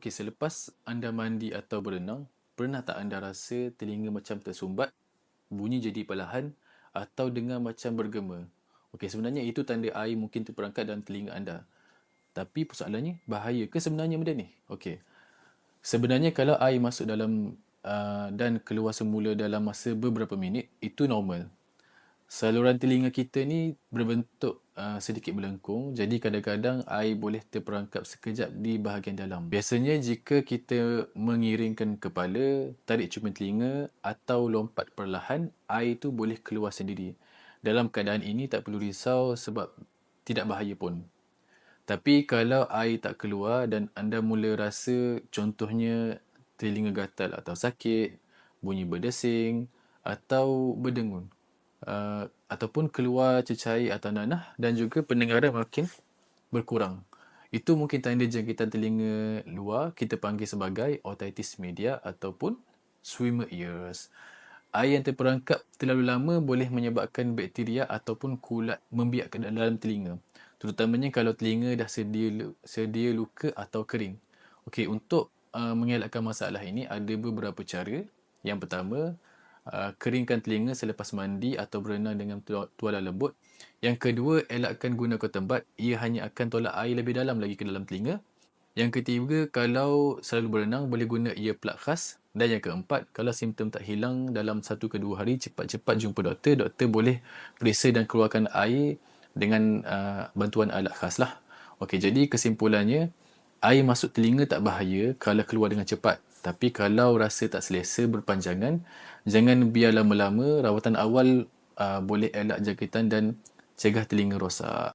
Okey, selepas anda mandi atau berenang, pernah tak anda rasa telinga macam tersumbat, bunyi jadi perlahan atau dengar macam bergema? Okey, sebenarnya itu tanda air mungkin terperangkap dalam telinga anda. Tapi persoalannya, bahaya ke sebenarnya benda ni? Okey. Sebenarnya kalau air masuk dalam uh, dan keluar semula dalam masa beberapa minit, itu normal. Saluran telinga kita ni berbentuk uh, sedikit melengkung, jadi kadang-kadang air boleh terperangkap sekejap di bahagian dalam. Biasanya jika kita mengiringkan kepala, tarik cuping telinga atau lompat perlahan, air itu boleh keluar sendiri. Dalam keadaan ini tak perlu risau sebab tidak bahaya pun. Tapi kalau air tak keluar dan anda mula rasa contohnya telinga gatal atau sakit, bunyi berdesing atau berdengun, uh, ataupun keluar cecair atau nanah dan juga pendengaran makin berkurang. Itu mungkin tanda jangkitan telinga luar kita panggil sebagai otitis media ataupun swimmer ears. Air yang terperangkap terlalu lama boleh menyebabkan bakteria ataupun kulat membiak ke dalam telinga. Terutamanya kalau telinga dah sedia, sedia luka atau kering. Okey, untuk uh, mengelakkan masalah ini ada beberapa cara. Yang pertama, uh, keringkan telinga selepas mandi atau berenang dengan tuala lembut. Yang kedua, elakkan guna cotton bud. Ia hanya akan tolak air lebih dalam lagi ke dalam telinga. Yang ketiga, kalau selalu berenang, boleh guna earplug khas. Dan yang keempat, kalau simptom tak hilang dalam satu ke dua hari, cepat-cepat jumpa doktor. Doktor boleh periksa dan keluarkan air dengan uh, bantuan alat khas lah. Okey, jadi kesimpulannya, air masuk telinga tak bahaya kalau keluar dengan cepat. Tapi kalau rasa tak selesa berpanjangan, jangan biar lama-lama rawatan awal uh, boleh elak jangkitan dan cegah telinga rosak.